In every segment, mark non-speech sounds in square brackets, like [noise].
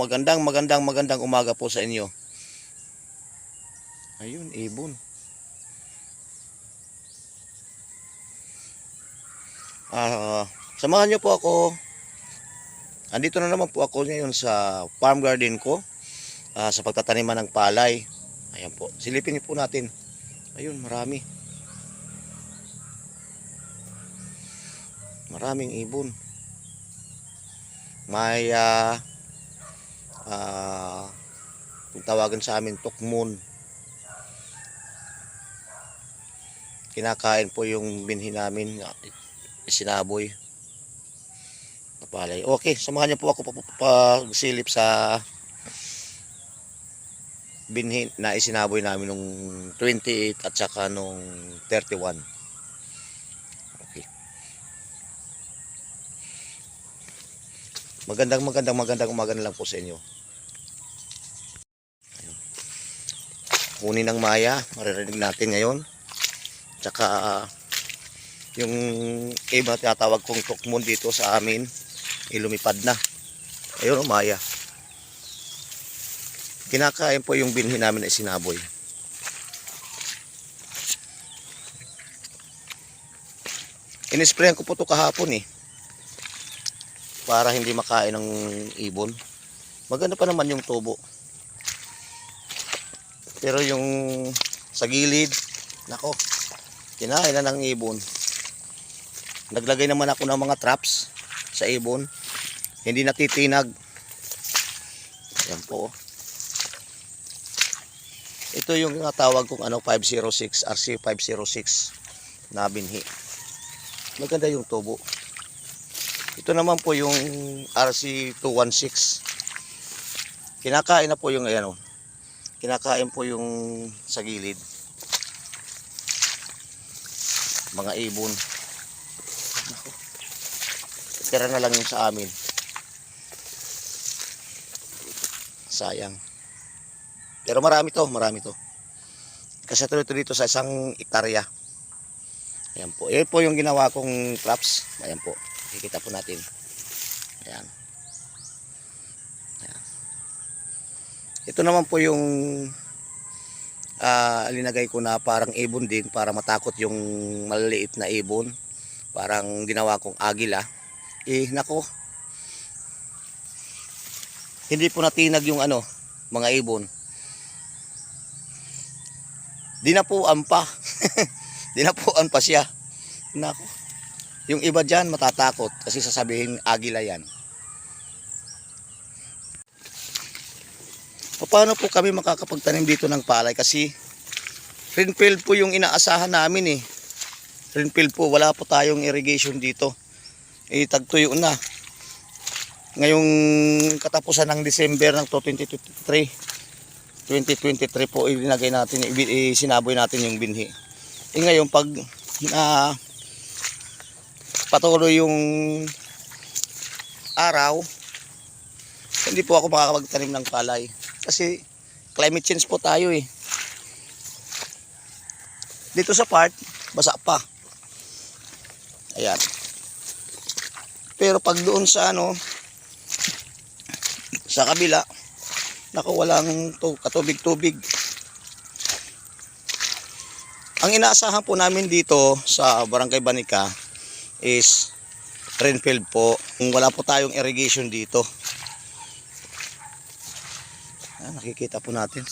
magandang magandang magandang umaga po sa inyo. Ayun, ibon. Ah, samahan niyo po ako. Andito na naman po ako ngayon sa farm garden ko ah, sa pagtataniman ng palay. Ayan po. Silipin niyo po natin. Ayun, marami. Maraming ibon. May ah ah, kung tawagan sa amin tukmon. Kinakain po yung binhi namin, sinaboy. Napalay. Okay, samahan niyo po ako pagsilip sa binhi na isinaboy namin nung 28 at saka nung 31. Magandang magandang magandang umaga na lang po sa inyo. Kunin ng maya, maririnig natin ngayon. Tsaka yung iba tinatawag kong tukmon dito sa amin, ilumipad na. Ayun o maya. Kinakain po yung binhi namin na sinaboy. Inisprayan ko po to kahapon eh. Para hindi makain ng ibon. Maganda pa naman yung tubo. Pero yung sa gilid, nako, kinain na ng ibon. Naglagay naman ako ng mga traps sa ibon. Hindi natitinag. Yan po. Ito yung tawag kong ano 506 RC 506 na binhi. Maganda yung tubo. Ito naman po yung RC 216. Kinakain na po yung ano. Kinakain po yung sa gilid. Mga ibon. Tira na lang yung sa amin. Sayang. Pero marami to, marami to. Kasi tuloy to dito sa isang ektarya. Ayan po. Ayan po yung ginawa kong traps. Ayan po. Kikita po natin. Ayan. Ayan. Ito naman po yung ah linagay ko na parang ibon din para matakot yung maliliit na ibon. Parang ginawa kong agila. Eh, nako. Hindi po natinag yung ano, mga ibon. Dinapuan pa. [laughs] Dinapuan pa siya. Nako. Yung iba dyan matatakot kasi sasabihin agila yan. Paano po kami makakapagtanim dito ng palay kasi Greenfield po yung inaasahan namin eh. Greenfield po, wala po tayong irrigation dito. Eh, tagtuyo na. Ngayong katapusan ng December ng 2023, 2023 po ilinagay natin, i- sinaboy natin yung binhi. Eh ngayon pag na patuloy yung araw, hindi po ako makakapagtanim ng palay. Kasi climate change po tayo eh. Dito sa part, basa pa. Ayan. Pero pag doon sa ano, sa kabila, naku walang to, katubig-tubig. Ang inaasahan po namin dito sa Barangay Banica is rainfield po. Kung wala po tayong irrigation dito. Ah, nakikita po natin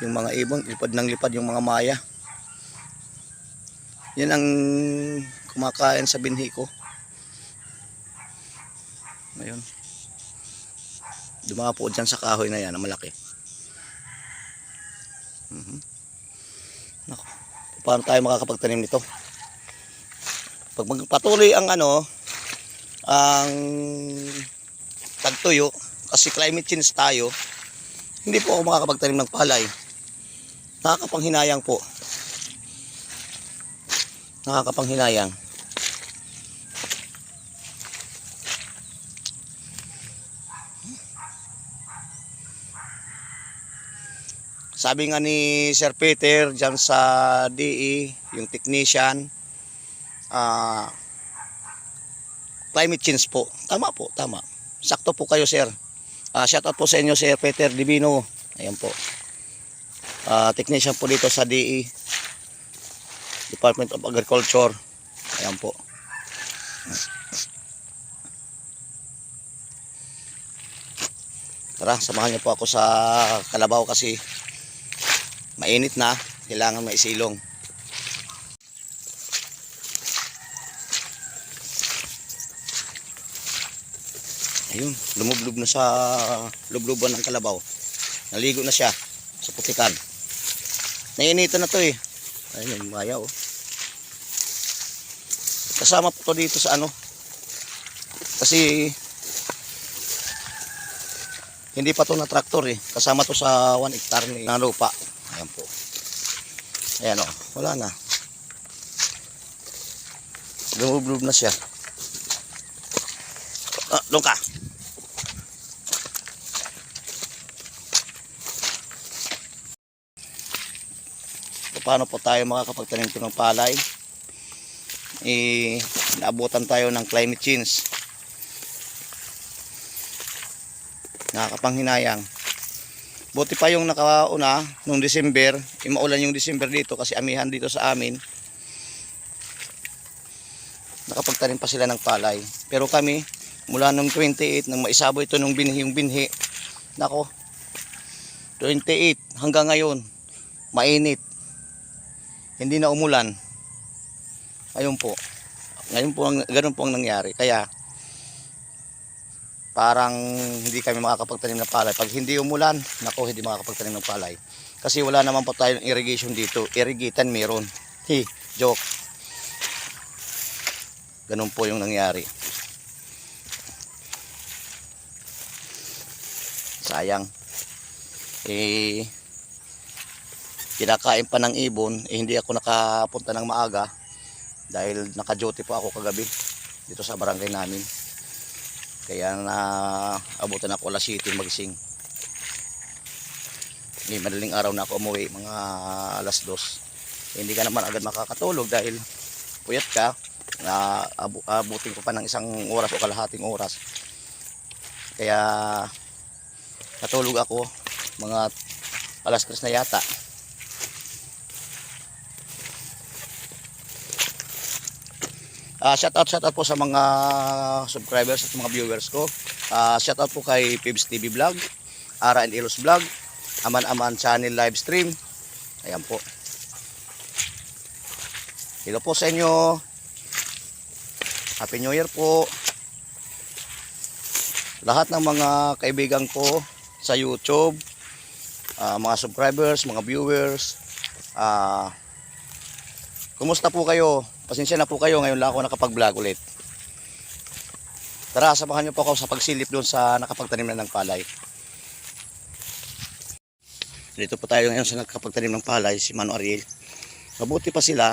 yung mga ibon, lipad ng lipad yung mga maya. Yan ang kumakain sa binhi ko. Ngayon. Dumapo dyan sa kahoy na yan, na malaki. Mhm. Nako, paano tayo makakapagtanim nito? Pag magpatuloy ang ano, ang tagtuyo, kasi climate change tayo, hindi po ako makakapagtanim ng palay. Nakakapanghinayang po. Nakakapanghinayang. Sabi nga ni Sir Peter dyan sa DE, yung technician, ah climate change po. Tama po, tama. Sakto po kayo, sir. Ah, shoutout po sa inyo Sir Peter Divino. Ayan po. Ah, technician po dito sa DE Department of Agriculture. Ayan po. Tara, samahan niyo po ako sa Kalabaw kasi mainit na. Kailangan maisilong. Ayun, lumublob na sa lubluban ng Kalabaw. Naligo na siya sa putikan. Nainitan na to eh. Ayun, maya oh. Kasama po to dito sa ano. Kasi hindi pa to na traktor eh. Kasama to sa 1 hectare na lupa. Ayan po. Ayan oh, wala na. Lumublob na siya. Ah, doon ka. Paano po tayo makakapagtanim po ng palay? Eh, naabutan tayo ng climate change. Nakakapanghinayang. Buti pa yung nakauna nung December, eh, yung December dito kasi amihan dito sa amin. Nakapagtanim pa sila ng palay. Pero kami, mula nung 28 nang maisabo ito nung binhi yung binhi. Nako 28 hanggang ngayon mainit. Hindi na umulan. Ayun po. Ngayon po ang, ganun po ang nangyari. Kaya parang hindi kami makakapagtanim ng palay. Pag hindi umulan nako hindi makakapagtanim ng palay. Kasi wala naman po tayong irrigation dito. Irrigatan meron. Hi joke. Ganun po yung nangyari sayang. Eh kinakain pa ng ibon eh, hindi ako nakapunta ng maaga dahil naka-duty po ako kagabi dito sa barangay namin. Kaya na abutan ako alas 7 magising. Eh, madaling araw na ako umuwi mga alas 2 eh, hindi ka naman agad makakatulog dahil puyat ka. Na abu abutin ko pa ng isang oras o kalahating oras. Kaya natulog ako mga alas 3 na yata Ah, shout out shout out po sa mga subscribers at mga viewers ko. Ah, shout out po kay Pibs TV Vlog, Ara and Ilos Vlog, Aman Aman Channel live stream. Ayan po. Hello po sa inyo. Happy New Year po. Lahat ng mga kaibigan ko sa YouTube, ah, mga subscribers, mga viewers, ah, kumusta po kayo? Pasensya na po kayo, ngayon lang ako nakapag-vlog ulit. Tara, samahan niyo po ako sa pagsilip doon sa nakapagtanim na ng palay. Dito po tayo ngayon sa nakapagtanim ng palay, si Mano Ariel. Mabuti pa sila,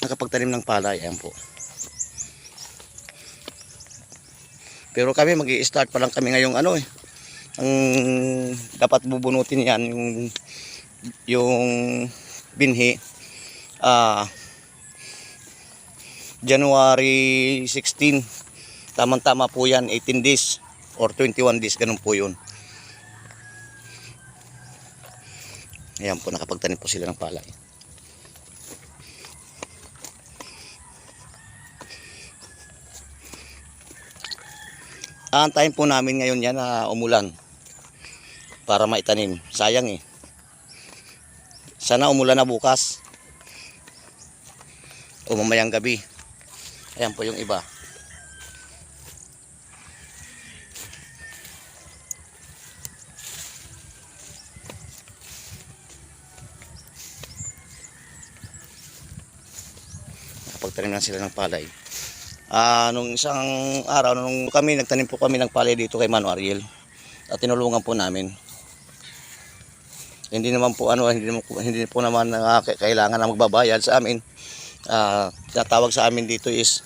nakapagtanim ng palay, ayan po. Pero kami, mag start pa lang kami ngayong ano eh. Ang dapat bubunutin yan, yung, yung binhi. Ah, January 16. Tamang-tama po yan, 18 days or 21 days, ganun po yun. Ayan po, nakapagtanim po sila ng palay. Aantayin po namin ngayon yan na umulan para maitanim. Sayang eh. Sana umulan na bukas o mamayang gabi. Ayan po yung iba. Nakapagtanim na sila ng palay. Ah, nung isang araw nung kami nagtanim po kami ng palay dito kay Mano Ariel. At tinulungan po namin. Hindi naman po ano, hindi naman, hindi po naman uh, kailangan na magbabayad sa amin. Ah, tinatawag sa amin dito is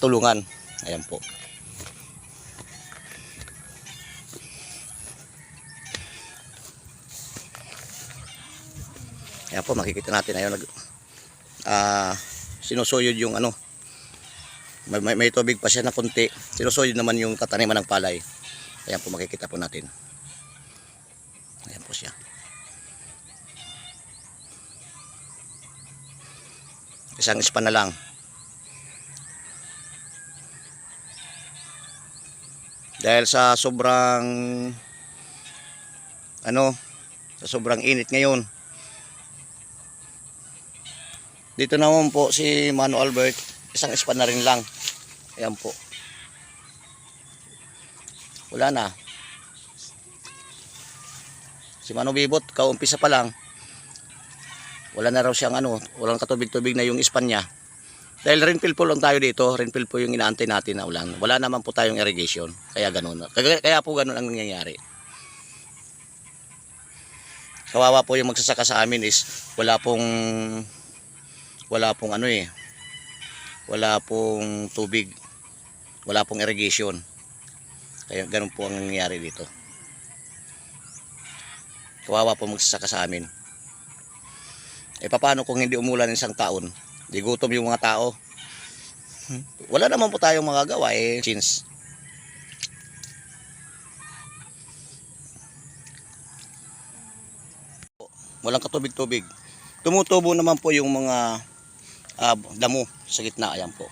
tulungan. Ayan po. Ayan po, makikita natin ayun nag ah sinusuyod yung ano may, may, may tubig pa siya na konti sinusuyod naman yung tataniman ng palay Ayan po makikita po natin. Ayan po siya. Isang span na lang. Dahil sa sobrang ano, sa sobrang init ngayon. Dito naman po si Mano Albert, isang span na rin lang. Ayan po. Wala na. Si Mano Bibot, kaumpisa pa lang. Wala na raw siyang ano, walang katubig-tubig na yung span niya. Dahil rainfill po lang tayo dito, rainfill po yung inaantay natin na ulan. Wala naman po tayong irrigation, kaya ganun. Kaya, kaya po ganun ang nangyayari. Kawawa po yung magsasaka sa amin is wala pong wala pong ano eh. Wala pong tubig. Wala pong irrigation. Kaya ganun po ang nangyayari dito. Kawawa po magsasaka sa amin. Eh paano kung hindi umulan isang taon? Di gutom yung mga tao. Wala naman po tayong magagawa eh since walang katubig-tubig. Tumutubo naman po yung mga ah, damo sa gitna. Ayan po.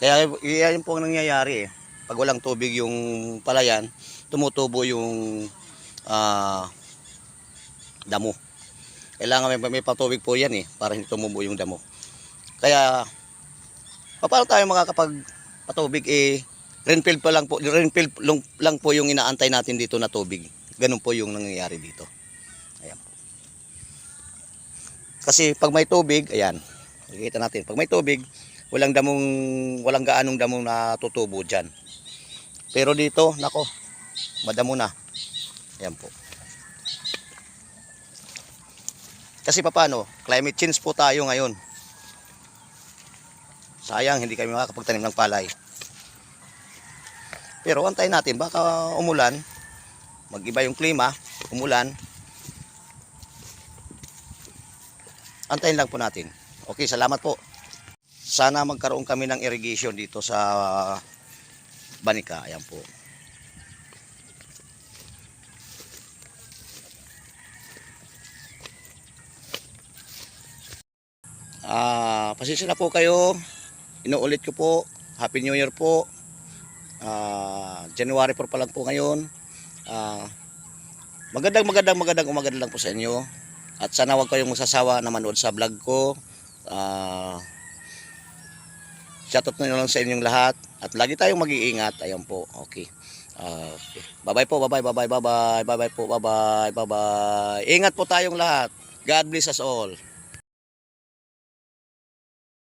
Kaya yan po ang nangyayari eh. Pag walang tubig yung palayan, tumutubo yung ah, damo. Kailangan may, may patubig po yan eh, para hindi tumubo yung damo. Kaya, paano tayo makakapag patubig eh, rainfield pa lang po, rainfield lang, lang po yung inaantay natin dito na tubig. Ganun po yung nangyayari dito. Ayan po. Kasi pag may tubig, ayan, makikita natin, pag may tubig, walang damong, walang gaanong damong natutubo dyan. Pero dito, nako, madamo na. Ayan po. Kasi paano, climate change po tayo ngayon. Sayang, hindi kami makakapagtanim ng palay. Pero antayin natin, baka umulan, mag-iba yung klima, umulan. Antayin lang po natin. Okay, salamat po. Sana magkaroon kami ng irrigation dito sa Banika. Ayan po. Ah, pasensya na po kayo. Inuulit ko po. Happy New Year po. Ah, January 4 pa lang po ngayon. Ah, magandang magandang magandang umaga lang po sa inyo. At sana wag kayong masasawa na manood sa vlog ko. Ah, shoutout na lang sa inyong lahat. At lagi tayong mag-iingat. Ayan po. Okay. Ah, okay. Bye-bye po. Bye-bye. Bye-bye. Bye-bye. Bye-bye po. Bye-bye. Bye-bye. Ingat po tayong lahat. God bless us all.